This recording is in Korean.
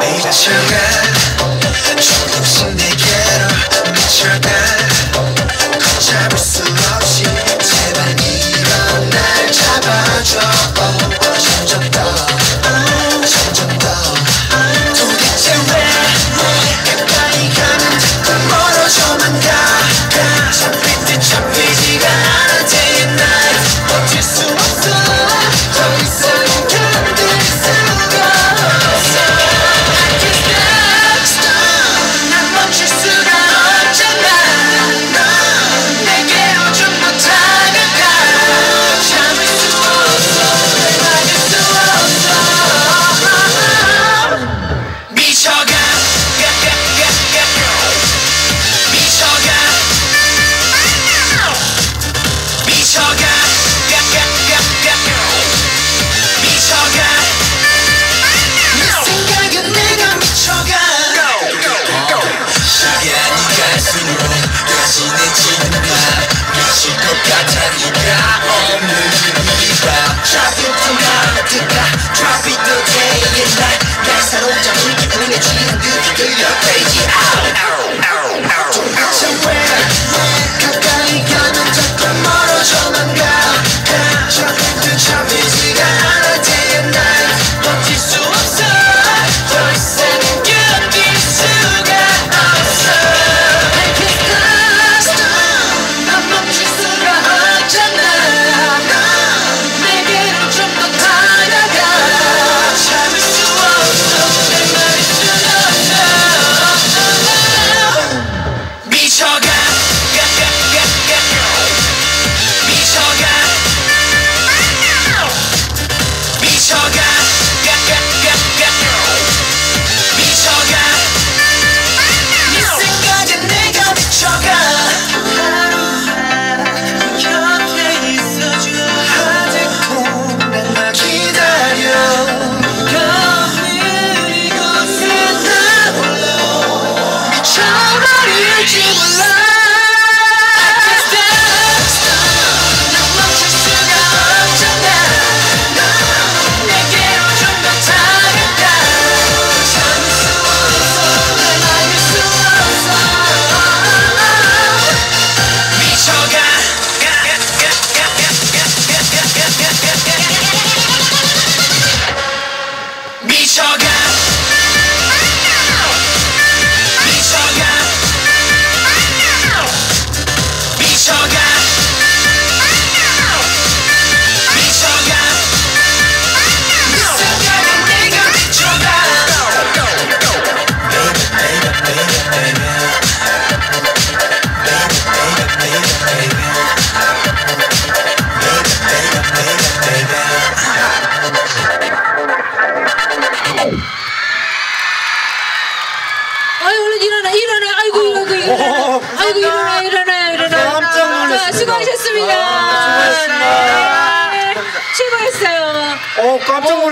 미쳐가 조금씩 내게로 미쳐가 걷잡을 수 Yeah. 미쳐가 아유 얼른 일어나 일어나 아이고 어. 아이고 일어나 아이고 일어나 일어나 일어나 깜짝 놀랐습니다. 아, 수고하셨습니다. 아, 수고하셨습니다. 네, 네, 네. 수고했어요. 어 깜짝 놀랐어요.